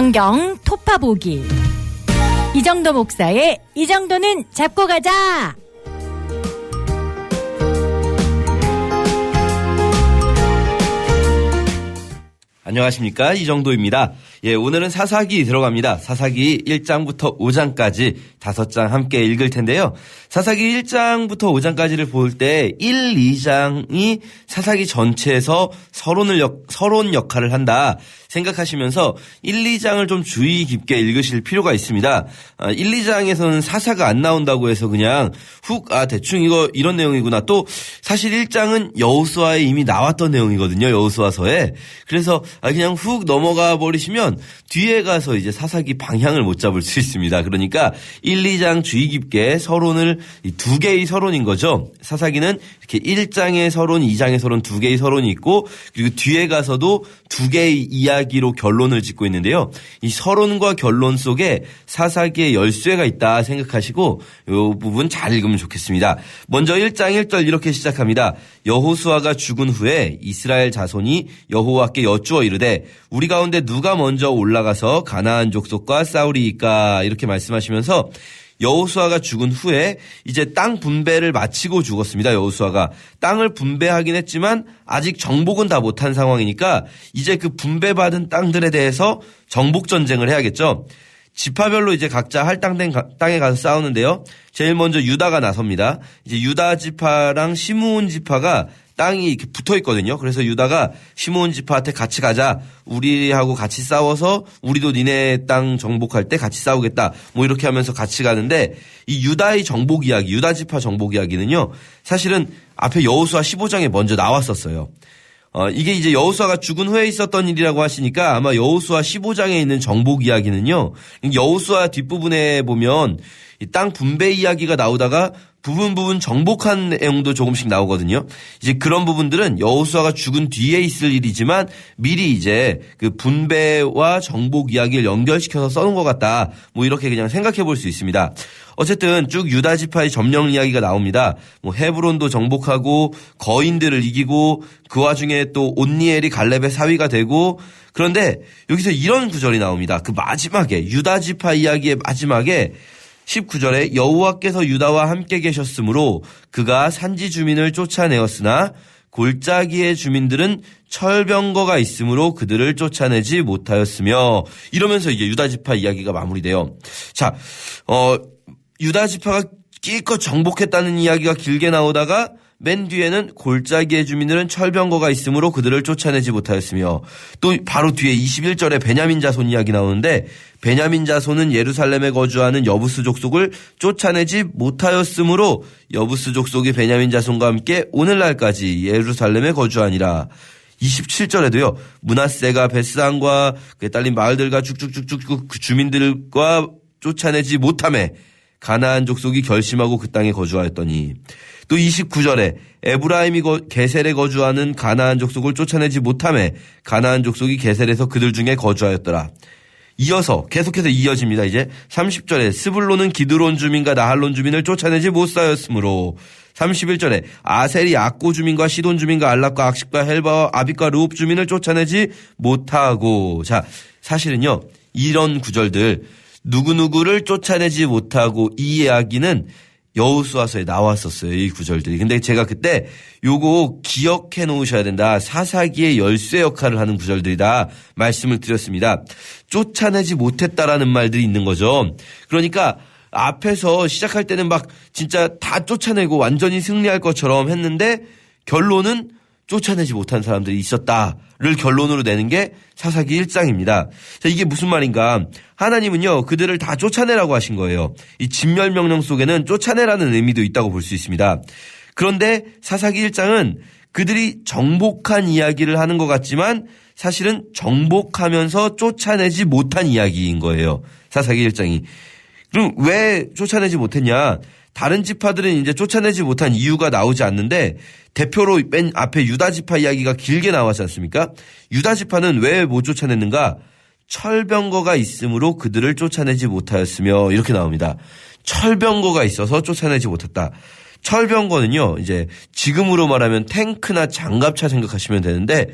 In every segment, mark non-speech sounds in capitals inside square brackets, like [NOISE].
성경 토파보기 이정도 목사의 이 정도는 잡고 가자. 안녕하십니까 이정도입니다. 예, 오늘은 사사기 들어갑니다. 사사기 1장부터 5장까지 다섯 장 함께 읽을 텐데요. 사사기 1장부터 5장까지를 볼 때 1, 2장이 사사기 전체에서 서론을 역, 서론 역할을 한다. 생각하시면서 1, 2장을 좀 주의 깊게 읽으실 필요가 있습니다. 1, 2장에서는 사사가 안 나온다고 해서 그냥 훅, 아, 대충 이거 이런 내용이구나. 또 사실 1장은 여우수아에 이미 나왔던 내용이거든요. 여우수아서에. 그래서 아, 그냥 훅 넘어가 버리시면 뒤에 가서 이제 사사기 방향을 못 잡을 수 있습니다. 그러니까 1, 2장 주의 깊게 서론을 두 개의 서론인 거죠. 사사기는 이렇게 1장의 서론, 2장의 서론 두 개의 서론이 있고 그리고 뒤에 가서도 두 개의 이야기로 결론을 짓고 있는데요. 이 서론과 결론 속에 사사기의 열쇠가 있다 생각하시고 이 부분 잘 읽으면 좋겠습니다. 먼저 1장 1절 이렇게 시작합니다. 여호수아가 죽은 후에 이스라엘 자손이 여호와께 여쭈어 이르되 우리 가운데 누가 먼저 올라가서 가나안 족속과 싸우리이까 이렇게 말씀하시면서 여호수아가 죽은 후에 이제 땅 분배를 마치고 죽었습니다. 여호수아가 땅을 분배하긴 했지만 아직 정복은 다 못한 상황이니까 이제 그 분배받은 땅들에 대해서 정복 전쟁을 해야겠죠. 지파별로 이제 각자 할당된 땅에 가서 싸우는데요. 제일 먼저 유다가 나섭니다. 이제 유다 지파랑 시므온 지파가 땅이 이렇게 붙어 있거든요. 그래서 유다가 시몬 지파한테 같이 가자. 우리하고 같이 싸워서 우리도 니네 땅 정복할 때 같이 싸우겠다. 뭐 이렇게 하면서 같이 가는데 이 유다의 정복 이야기, 유다 지파 정복 이야기는요. 사실은 앞에 여호수아 15장에 먼저 나왔었어요. 어, 이게 이제 여호수아가 죽은 후에 있었던 일이라고 하시니까 아마 여호수아 15장에 있는 정복 이야기는요. 여호수아 뒷부분에 보면 이 땅 분배 이야기가 나오다가 부분 부분 정복한 내용도 조금씩 나오거든요. 이제 그런 부분들은 여호수아가 죽은 뒤에 있을 일이지만 미리 이제 그 분배와 정복 이야기를 연결시켜서 써놓은 것 같다. 뭐 이렇게 그냥 생각해 볼 수 있습니다. 어쨌든 쭉 유다 지파의 점령 이야기가 나옵니다. 뭐 헤브론도 정복하고 거인들을 이기고 그 와중에 또 온니엘이 갈렙의 사위가 되고 그런데 여기서 이런 구절이 나옵니다. 그 마지막에 유다 지파 이야기의 마지막에 19절에 여호와께서 유다와 함께 계셨으므로 그가 산지 주민을 쫓아내었으나 골짜기의 주민들은 철병거가 있으므로 그들을 쫓아내지 못하였으며 이러면서 이제 유다 지파 이야기가 마무리돼요. 자, 어 유다 지파가 끼껏 정복했다는 이야기가 길게 나오다가 맨 뒤에는 골짜기의 주민들은 철병거가 있으므로 그들을 쫓아내지 못하였으며 또 바로 뒤에 21절에 베냐민 자손 이야기 나오는데 베냐민 자손은 예루살렘에 거주하는 여부스 족속을 쫓아내지 못하였으므로 여부스 족속이 베냐민 자손과 함께 오늘날까지 예루살렘에 거주하니라. 27절에도요. 문하세가 베스안과 그에 딸린 마을들과 쭉쭉쭉쭉 그 주민들과 쫓아내지 못함에 가나안 족속이 결심하고 그 땅에 거주하였더니 또 29절에 에브라임이 게셀에 거주하는 가나안 족속을 쫓아내지 못함에 가나안 족속이 게셀에서 그들 중에 거주하였더라. 이어서 계속해서 이어집니다. 이제 30절에 스불론은 기드론 주민과 나할론 주민을 쫓아내지 못하였으므로 31절에 아셀이 악고 주민과 시돈 주민과 알락과 악식과 헬바와 아비과 루옵 주민을 쫓아내지 못하고 자 사실은요 이런 구절들 누구누구를 쫓아내지 못하고 이 이야기는 여우수와서에 나왔었어요. 이 구절들이. 근데 제가 그때 요거 기억해 놓으셔야 된다. 사사기의 열쇠 역할을 하는 구절들이다. 말씀을 드렸습니다. 쫓아내지 못했다라는 말들이 있는 거죠. 그러니까 앞에서 시작할 때는 막 진짜 다 쫓아내고 완전히 승리할 것처럼 했는데 결론은 쫓아내지 못한 사람들이 있었다를 결론으로 내는 게 사사기 1장입니다. 자, 이게 무슨 말인가? 하나님은요, 그들을 다 쫓아내라고 하신 거예요. 이 진멸 명령 속에는 쫓아내라는 의미도 있다고 볼 수 있습니다. 그런데 사사기 1장은 그들이 정복한 이야기를 하는 것 같지만 사실은 정복하면서 쫓아내지 못한 이야기인 거예요. 사사기 1장이. 그럼 왜 쫓아내지 못했냐? 다른 지파들은 이제 쫓아내지 못한 이유가 나오지 않는데 대표로 맨 앞에 유다 지파 이야기가 길게 나왔지 않습니까? 유다 지파는 왜 못 쫓아냈는가? 철병거가 있으므로 그들을 쫓아내지 못하였으며 이렇게 나옵니다. 철병거가 있어서 쫓아내지 못했다. 철병거는요, 이제 지금으로 말하면 탱크나 장갑차 생각하시면 되는데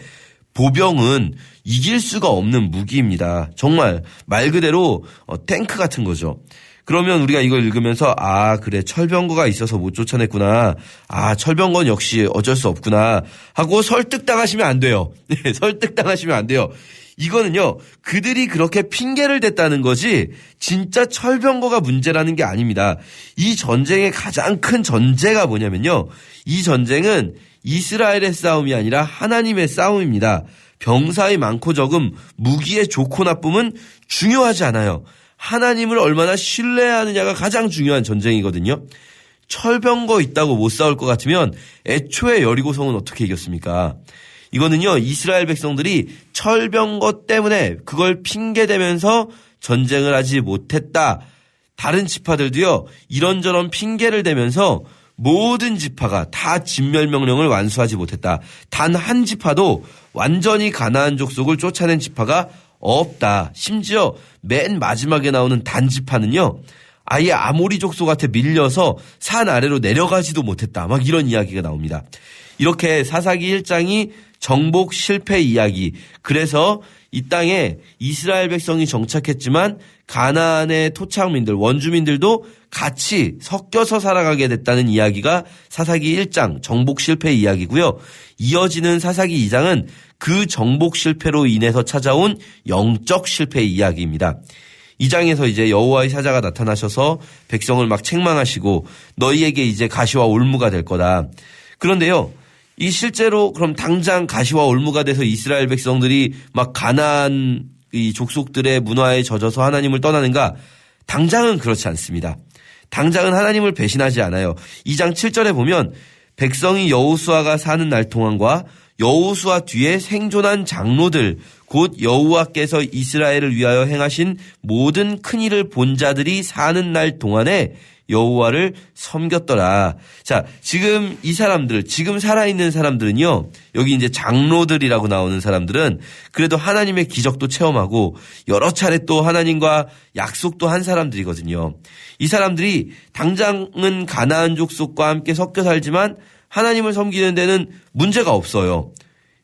보병은 이길 수가 없는 무기입니다. 정말 말 그대로 어, 탱크 같은 거죠. 그러면 우리가 이걸 읽으면서 아 그래 철병거가 있어서 못 쫓아냈구나. 아 철병거는 역시 어쩔 수 없구나 하고 설득당하시면 안 돼요. [LAUGHS] 네, 설득당하시면 안 돼요. 이거는요 그들이 그렇게 핑계를 댔다는 거지 진짜 철병거가 문제라는 게 아닙니다. 이 전쟁의 가장 큰 전제가 뭐냐면요 이 전쟁은 이스라엘의 싸움이 아니라 하나님의 싸움입니다. 병사의 많고 적음, 무기의 좋고 나쁨은 중요하지 않아요. 하나님을 얼마나 신뢰하느냐가 가장 중요한 전쟁이거든요. 철병거 있다고 못 싸울 것 같으면 애초에 여리고성은 어떻게 이겼습니까? 이거는요, 이스라엘 백성들이 철병거 때문에 그걸 핑계대면서 전쟁을 하지 못했다. 다른 지파들도요, 이런저런 핑계를 대면서 모든 지파가 다 진멸명령을 완수하지 못했다. 단 한 지파도 완전히 가나안 족속을 쫓아낸 지파가 없다. 심지어 맨 마지막에 나오는 단지파는요. 아예 아모리 족속한테 밀려서 산 아래로 내려가지도 못했다. 막 이런 이야기가 나옵니다. 이렇게 사사기 1장이 정복 실패 이야기. 그래서 이 땅에 이스라엘 백성이 정착했지만 가나안의 토착민들, 원주민들도 같이 섞여서 살아가게 됐다는 이야기가 사사기 1장 정복 실패 이야기고요. 이어지는 사사기 2장은 그 정복 실패로 인해서 찾아온 영적 실패 이야기입니다. 이 장에서 이제 여호와의 사자가 나타나셔서 백성을 막 책망하시고 너희에게 이제 가시와 올무가 될 거다. 그런데요. 이 실제로 그럼 당장 가시와 올무가 돼서 이스라엘 백성들이 막 가난 이 족속들의 문화에 젖어서 하나님을 떠나는가? 당장은 그렇지 않습니다. 당장은 하나님을 배신하지 않아요. 2장 7절에 보면 백성이 여호수아가 사는 날 동안과 여호수아 뒤에 생존한 장로들 곧 여호와께서 이스라엘을 위하여 행하신 모든 큰 일을 본 자들이 사는 날 동안에 여호와를 섬겼더라. 자, 지금 이 사람들, 지금 살아있는 사람들은요, 여기 이제 장로들이라고 나오는 사람들은 그래도 하나님의 기적도 체험하고 여러 차례 또 하나님과 약속도 한 사람들이거든요. 이 사람들이 당장은 가나안 족속과 함께 섞여 살지만 하나님을 섬기는 데는 문제가 없어요.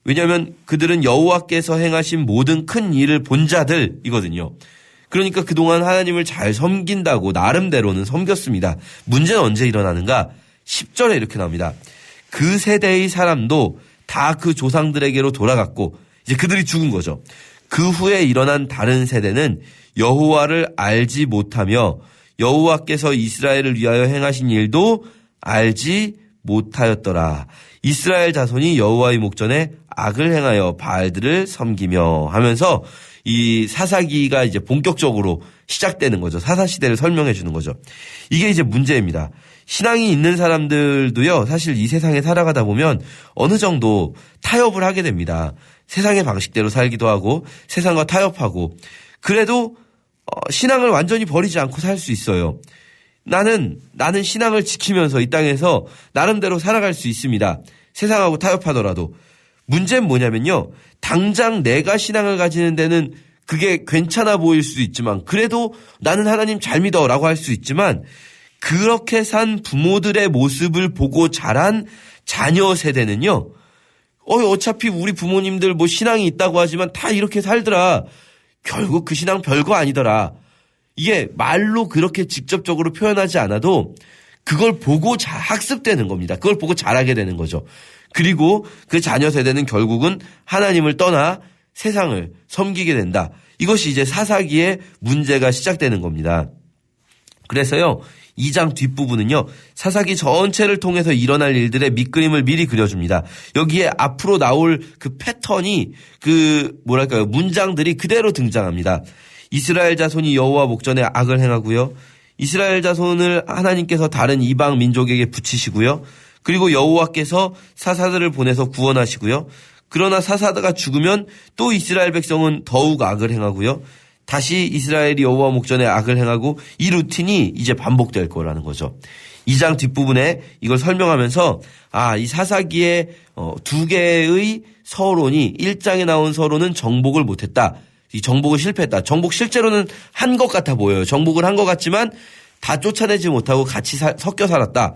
왜냐하면 그들은 여호와께서 행하신 모든 큰 일을 본 자들이거든요. 그러니까 그동안 하나님을 잘 섬긴다고 나름대로는 섬겼습니다. 문제는 언제 일어나는가? 10절에 이렇게 나옵니다. 그 세대의 사람도 다 그 조상들에게로 돌아갔고 이제 그들이 죽은 거죠. 그 후에 일어난 다른 세대는 여호와를 알지 못하며 여호와께서 이스라엘을 위하여 행하신 일도 알지 못하였더라. 이스라엘 자손이 여호와의 목전에 악을 행하여 바알들을 섬기며 하면서 이 사사기가 이제 본격적으로 시작되는 거죠. 사사 시대를 설명해 주는 거죠. 이게 이제 문제입니다. 신앙이 있는 사람들도요, 사실 이 세상에 살아가다 보면 어느 정도 타협을 하게 됩니다. 세상의 방식대로 살기도 하고 세상과 타협하고 그래도 어, 신앙을 완전히 버리지 않고 살 수 있어요. 나는 나는 신앙을 지키면서 이 땅에서 나름대로 살아갈 수 있습니다. 세상하고 타협하더라도 문제는 뭐냐면요. 당장 내가 신앙을 가지는 데는 그게 괜찮아 보일 수도 있지만 그래도 나는 하나님 잘 믿어라고 할 수 있지만 그렇게 산 부모들의 모습을 보고 자란 자녀 세대는요. 어 어차피 우리 부모님들 뭐 신앙이 있다고 하지만 다 이렇게 살더라. 결국 그 신앙 별거 아니더라. 이게 말로 그렇게 직접적으로 표현하지 않아도 그걸 보고 자, 학습되는 겁니다. 그걸 보고 잘하게 되는 거죠. 그리고 그 자녀 세대는 결국은 하나님을 떠나 세상을 섬기게 된다. 이것이 이제 사사기의 문제가 시작되는 겁니다. 그래서요, 2장 뒷부분은요, 사사기 전체를 통해서 일어날 일들의 밑그림을 미리 그려줍니다. 여기에 앞으로 나올 그 패턴이 그, 뭐랄까요, 문장들이 그대로 등장합니다. 이스라엘 자손이 여호와 목전에 악을 행하고요. 이스라엘 자손을 하나님께서 다른 이방 민족에게 붙이시고요. 그리고 여호와께서 사사들을 보내서 구원하시고요. 그러나 사사드가 죽으면 또 이스라엘 백성은 더욱 악을 행하고요. 다시 이스라엘이 여호와 목전에 악을 행하고 이 루틴이 이제 반복될 거라는 거죠. 2장 뒷부분에 이걸 설명하면서 아, 이 사사기의 어, 두 개의 서론이 1장에 나온 서론은 정복을 못했다. 이 정복을 실패했다. 정복 실제로는 한 것 같아 보여요. 정복을 한 것 같지만 다 쫓아내지 못하고 같이 사, 섞여 살았다.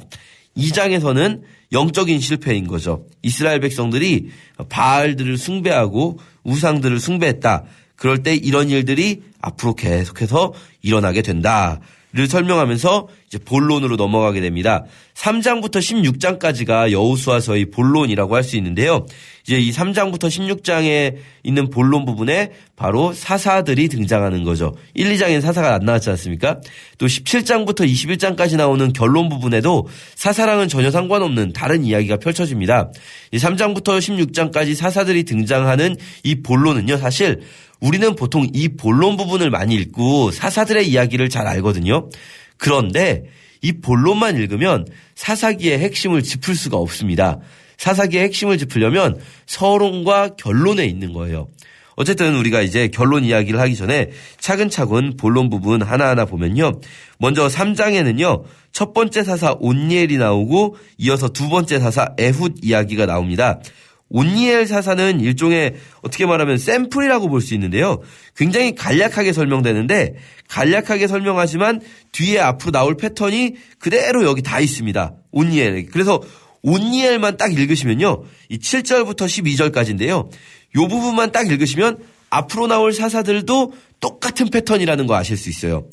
2장에서는 영적인 실패인 거죠. 이스라엘 백성들이 바알들을 숭배하고 우상들을 숭배했다. 그럴 때 이런 일들이 앞으로 계속해서 일어나게 된다. 를 설명하면서 이제 본론으로 넘어가게 됩니다. 3장부터 16장까지가 여우수아서의 본론이라고 할 수 있는데요. 이제 이 3장부터 16장에 있는 본론 부분에 바로 사사들이 등장하는 거죠. 1, 2장엔 사사가 안 나왔지 않습니까? 또 17장부터 21장까지 나오는 결론 부분에도 사사랑은 전혀 상관없는 다른 이야기가 펼쳐집니다. 이 3장부터 16장까지 사사들이 등장하는 이 본론은요, 사실 우리는 보통 이 본론 부분을 많이 읽고 사사들의 이야기를 잘 알거든요. 그런데 이 본론만 읽으면 사사기의 핵심을 짚을 수가 없습니다. 사사기의 핵심을 짚으려면 서론과 결론에 있는 거예요. 어쨌든 우리가 이제 결론 이야기를 하기 전에 차근차근 본론 부분 하나하나 보면요. 먼저 3장에는요. 첫 번째 사사 온니엘이 나오고 이어서 두 번째 사사 에훗 이야기가 나옵니다. 온니엘 사사는 일종의 어떻게 말하면 샘플이라고 볼 수 있는데요. 굉장히 간략하게 설명되는데 간략하게 설명하지만 뒤에 앞으로 나올 패턴이 그대로 여기 다 있습니다. 온니엘. 그래서 온니엘만 딱 읽으시면요. 이 7절부터 12절까지인데요. 요 부분만 딱 읽으시면 앞으로 나올 사사들도 똑같은 패턴이라는 거 아실 수 있어요.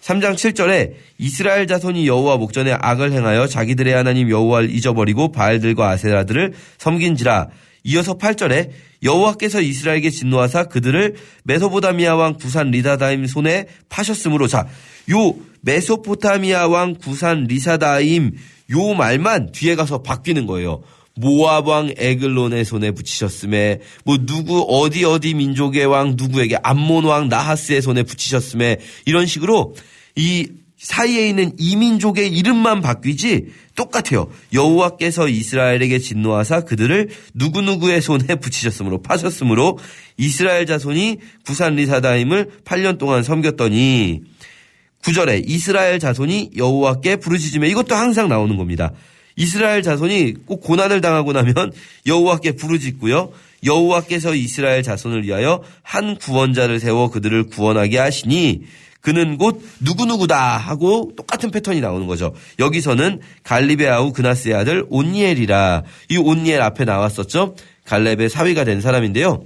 3장 7절에 이스라엘 자손이 여호와 목전에 악을 행하여 자기들의 하나님 여호와를 잊어버리고 바알들과 아세라들을 섬긴지라. 이어서 8절에 여호와께서 이스라엘에게 진노하사 그들을 메소포타미아 왕 구산 리사다임 손에 파셨으므로 자, 요 메소포타미아 왕 구산 리사다임 요 말만 뒤에 가서 바뀌는 거예요. 모압 왕 에글론의 손에 붙이셨음에 뭐 누구 어디 어디 민족의 왕 누구에게 암몬 왕 나하스의 손에 붙이셨음에 이런 식으로 이 사이에 있는 이민족의 이름만 바뀌지 똑같아요. 여호와께서 이스라엘에게 진노하사 그들을 누구누구의 손에 붙이셨으므로 파셨으므로 이스라엘 자손이 구산 리사다임을 8년 동안 섬겼더니 9절에 이스라엘 자손이 여호와께 부르짖으며 이것도 항상 나오는 겁니다. 이스라엘 자손이 꼭 고난을 당하고 나면 [LAUGHS] 여호와께 부르짖고요. 여호와께서 이스라엘 자손을 위하여 한 구원자를 세워 그들을 구원하게 하시니 그는 곧 누구누구다 하고 똑같은 패턴이 나오는 거죠. 여기서는 갈립의 아우 그나스의 아들 온니엘이라 이 온니엘 앞에 나왔었죠. 갈렙의 사위가 된 사람인데요.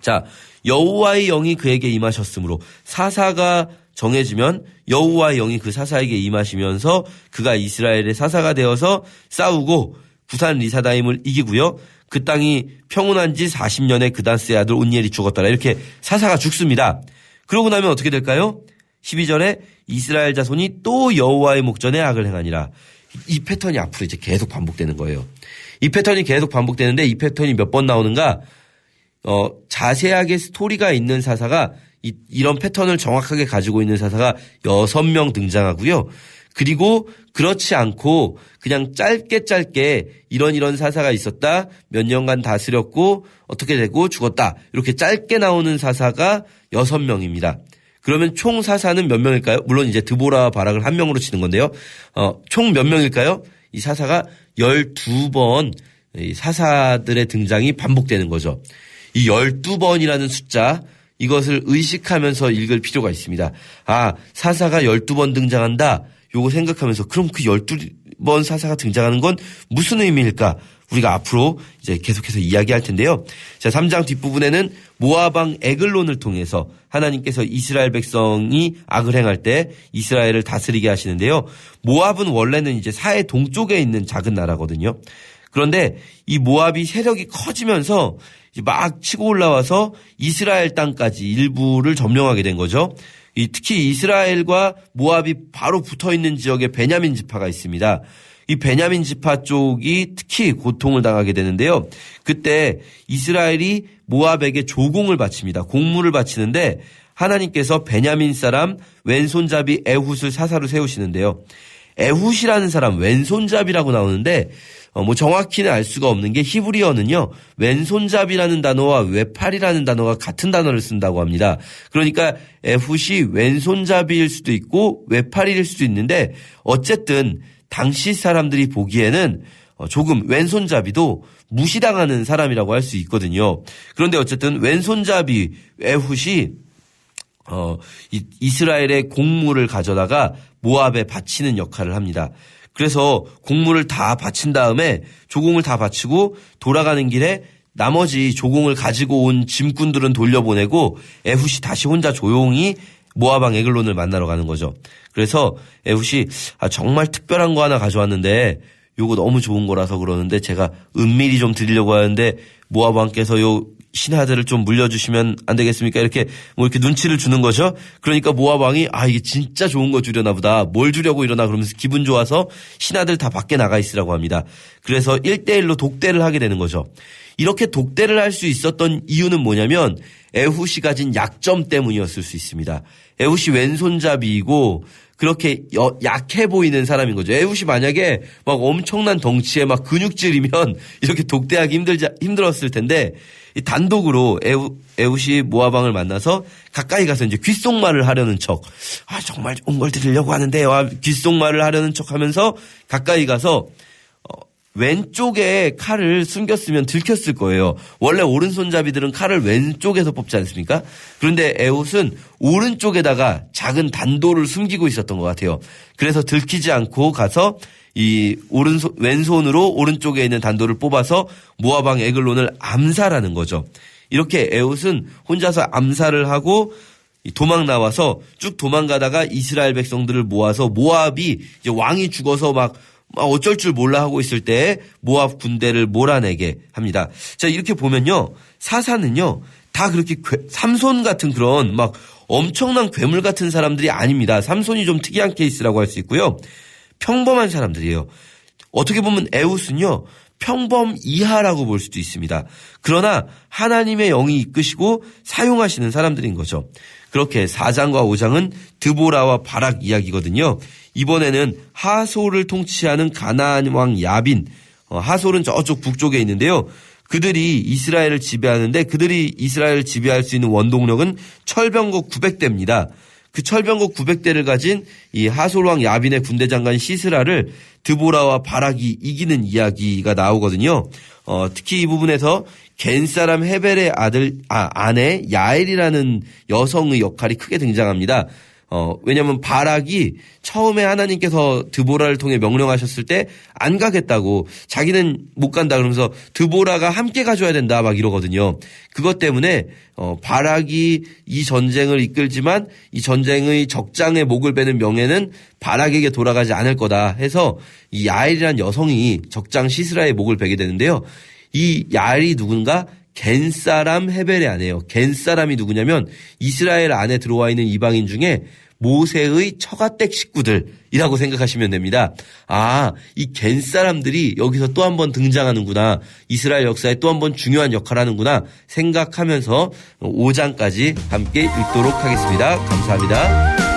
자 여호와의 영이 그에게 임하셨으므로 사사가 정해지면 여호와의 영이 그 사사에게 임하시면서 그가 이스라엘의 사사가 되어서 싸우고 부산 리사다임을 이기고요. 그 땅이 평온한 지 40년에 그단스의 아들 온니엘이 죽었더라. 이렇게 사사가 죽습니다. 그러고 나면 어떻게 될까요? 12절에 이스라엘 자손이 또 여호와의 목전에 악을 행하니라. 이 패턴이 앞으로 이제 계속 반복되는 거예요. 이 패턴이 계속 반복되는데 이 패턴이 몇 번 나오는가? 어, 자세하게 스토리가 있는 사사가 이, 런 패턴을 정확하게 가지고 있는 사사가 여섯 명 등장하고요. 그리고 그렇지 않고 그냥 짧게 짧게 이런 이런 사사가 있었다. 몇 년간 다스렸고 어떻게 되고 죽었다. 이렇게 짧게 나오는 사사가 여섯 명입니다. 그러면 총 사사는 몇 명일까요? 물론 이제 드보라 바락을 한 명으로 치는 건데요. 어, 총 몇 명일까요? 이 사사가 12번 사사들의 등장이 반복되는 거죠. 이 12번이라는 숫자 이것을 의식하면서 읽을 필요가 있습니다. 아, 사사가 12번 등장한다. 요거 생각하면서 그럼 그 12번 사사가 등장하는 건 무슨 의미일까? 우리가 앞으로 이제 계속해서 이야기할 텐데요. 자, 3장 뒷부분에는 모아방 에글론을 통해서 하나님께서 이스라엘 백성이 악을 행할 때 이스라엘을 다스리게 하시는데요. 모압은 원래는 이제 사해 동쪽에 있는 작은 나라거든요. 그런데 이 모압이 세력이 커지면서 막 치고 올라와서 이스라엘 땅까지 일부를 점령하게 된 거죠. 특히 이스라엘과 모압이 바로 붙어 있는 지역에 베냐민 지파가 있습니다. 이 베냐민 지파 쪽이 특히 고통을 당하게 되는데요. 그때 이스라엘이 모압에게 조공을 바칩니다. 공물을 바치는데 하나님께서 베냐민 사람 왼손잡이 에훗을 사사로 세우시는데요. 에훗이라는 사람 왼손잡이라고 나오는데 어, 뭐 정확히는 알 수가 없는 게 히브리어는요 왼손잡이라는 단어와 외팔이라는 단어가 같은 단어를 쓴다고 합니다. 그러니까 에훗이 왼손잡이일 수도 있고 외팔일 수도 있는데 어쨌든 당시 사람들이 보기에는 어, 조금 왼손잡이도 무시당하는 사람이라고 할 수 있거든요. 그런데 어쨌든 왼손잡이 에훗이 어, 이, 이스라엘의 공물을 가져다가 모압에 바치는 역할을 합니다. 그래서 곡물을 다 바친 다음에 조공을 다 바치고 돌아가는 길에 나머지 조공을 가지고 온 짐꾼들은 돌려보내고 에훗이 다시 혼자 조용히 모아방 에글론을 만나러 가는 거죠. 그래서 에훗이 아, 정말 특별한 거 하나 가져왔는데 요거 너무 좋은 거라서 그러는데 제가 은밀히 좀 드리려고 하는데 모아방께서 요 신하들을 좀 물려주시면 안 되겠습니까? 이렇게 뭐 이렇게 눈치를 주는 거죠. 그러니까 모아방이 아 이게 진짜 좋은 거 주려나 보다. 뭘 주려고 이러나 그러면서 기분 좋아서 신하들 다 밖에 나가 있으라고 합니다. 그래서 1대1로 독대를 하게 되는 거죠. 이렇게 독대를 할 수 있었던 이유는 뭐냐면 에훗이 가진 약점 때문이었을 수 있습니다. 에훗이 왼손잡이이고 그렇게 여- 약해 보이는 사람인 거죠. 에훗이 만약에 막 엄청난 덩치에 막 근육질이면 [LAUGHS] 이렇게 독대하기 힘들자, 힘들었을 텐데 이 단독으로 에우, 에훗이 모아방을 만나서 가까이 가서 이제 귓속말을 하려는 척. 아, 정말 좋은 걸 드리려고 하는데요. 아, 귓속말을 하려는 척 하면서 가까이 가서 왼쪽에 칼을 숨겼으면 들켰을 거예요. 원래 오른손잡이들은 칼을 왼쪽에서 뽑지 않습니까? 그런데 에옷은 오른쪽에다가 작은 단도를 숨기고 있었던 것 같아요. 그래서 들키지 않고 가서 이 오른손 왼손으로 오른쪽에 있는 단도를 뽑아서 모아방 에글론을 암살하는 거죠. 이렇게 에옷은 혼자서 암살을 하고 이 도망 나와서 쭉 도망가다가 이스라엘 백성들을 모아서 모압이 왕이 죽어서 막막 어쩔 줄 몰라 하고 있을 때 모압 군대를 몰아내게 합니다. 자 이렇게 보면요 사사는요 다 그렇게 괴- 삼손 같은 그런 막 엄청난 괴물 같은 사람들이 아닙니다. 삼손이 좀 특이한 케이스라고 할 수 있고요. 평범한 사람들이에요. 어떻게 보면 에웃은요 평범 이하라고 볼 수도 있습니다. 그러나 하나님의 영이 이끄시고 사용하시는 사람들인 거죠. 그렇게 4장과 5장은 드보라와 바락 이야기거든요. 이번에는 하솔을 통치하는 가나안 왕 야빈, 어, 하솔은 저쪽 북쪽에 있는데요. 그들이 이스라엘을 지배하는데 그들이 이스라엘을 지배할 수 있는 원동력은 철병국 900대입니다. 그 철병국 900대를 가진 이 하솔왕 야빈의 군대 장관 시스라를 드보라와 바락이 이기는 이야기가 나오거든요. 어, 특히 이 부분에서 겐 사람 헤벨의 아들 아 아내 야엘이라는 여성의 역할이 크게 등장합니다. 어, 왜냐면 바락이 처음에 하나님께서 드보라를 통해 명령하셨을 때 안 가겠다고 자기는 못 간다 그러면서 드보라가 함께 가줘야 된다 막 이러거든요. 그것 때문에 어, 바락이 이 전쟁을 이끌지만 이 전쟁의 적장의 목을 베는 명예는 바락에게 돌아가지 않을 거다 해서 이 야엘이라는 여성이 적장 시스라의 목을 베게 되는데요. 이 야엘이 누군가 겐 사람 헤벨의 아내예요. 겐 사람이 누구냐면 이스라엘 안에 들어와 있는 이방인 중에 모세의 처가댁 식구들이라고 생각하시면 됩니다. 아, 이 겐 사람들이 여기서 또 한 번 등장하는구나. 이스라엘 역사에 또 한 번 중요한 역할을 하는구나 생각하면서 5장까지 함께 읽도록 하겠습니다. 감사합니다.